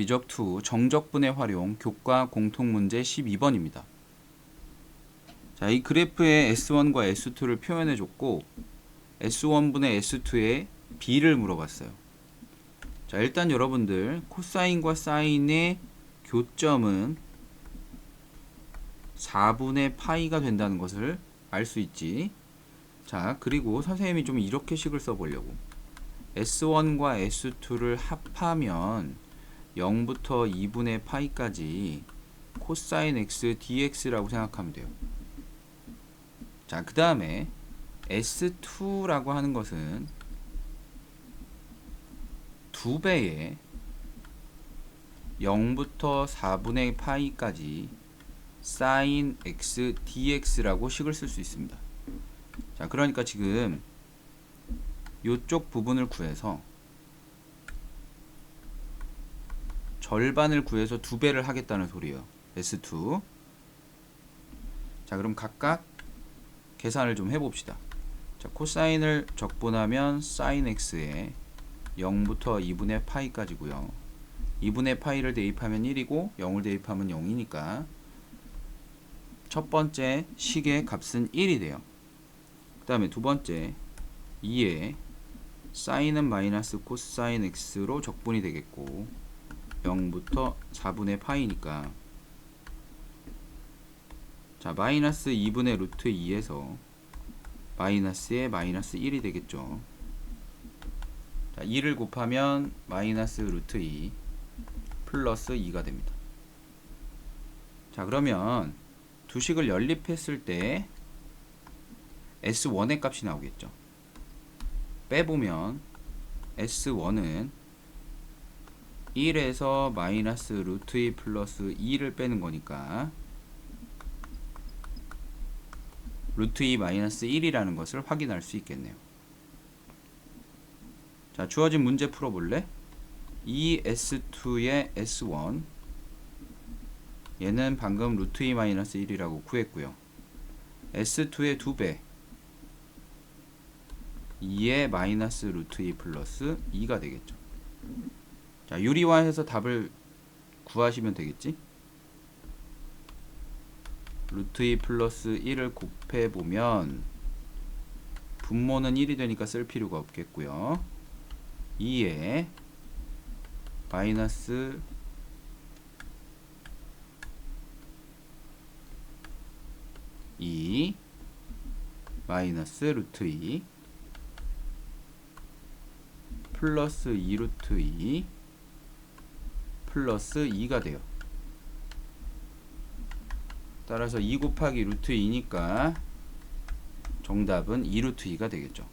미적 2 정적분의 활용 교과 공통 문제 12번입니다. 자, 이 그래프에 S1과 S2를 표현해 줬고 S1분의 S2의 B를 물어봤어요. 자, 일단 여러분들 코사인과 사인의 교점은 4분의 파이가 된다는 것을 알 수 있지. 자, 그리고 선생님이 좀 이렇게 식을 써 보려고. S1과 S2를 합하면 0부터 2분의 파이까지 코사인 x dx라고 생각하면 돼요. 자, 그 다음에 S2라고 하는 것은 두 배의 0부터 4분의 파이까지 sin x dx라고 식을 쓸 수 있습니다. 자, 그러니까 지금 요쪽 부분을 구해서 절반을 구해서 두 배를 하겠다는 소리예요. S2. 자, 그럼 각각 계산을 좀 해봅시다. 자, 코사인을 적분하면 sin x에 0부터 2분의 파이까지고요. 2분의 파이를 대입하면 1이고 0을 대입하면 0이니까 첫 번째 식의 값은 1이 돼요. 그 다음에 두 번째 2에 사인은 마이너스 코사인 x로 적분이 되겠고 0부터 4분의 파이니까. 자 마이너스 2분의 루트 2에서 마이너스에 마이너스 1이 되겠죠. 자 2를 곱하면 마이너스 루트 2 플러스 2가 됩니다. 자 그러면 두 식을 연립했을 때 S1의 값이 나오겠죠. 빼보면 S1은 1에서 마이너스 루트 2 플러스 2를 빼는 거니까 루트 2 마이너스 1이라는 것을 확인할 수 있겠네요. 자, 주어진 문제 풀어볼래? 2S2의 S1 얘는 방금 루트 2 마이너스 1이라고 구했고요. S2의 2배 2의 마이너스 루트 2 플러스 2가 되겠죠. 자, 유리화해서 답을 구하시면 되겠지? 루트 2 플러스 1을 곱해 보면 분모는 1이 되니까 쓸 필요가 없겠고요. 2에 마이너스 이 마이너스 루트 2 플러스 2 루트 2 플러스 2가 돼요. 따라서 2 곱하기 루트 2니까 정답은 2 루트 2가 되겠죠.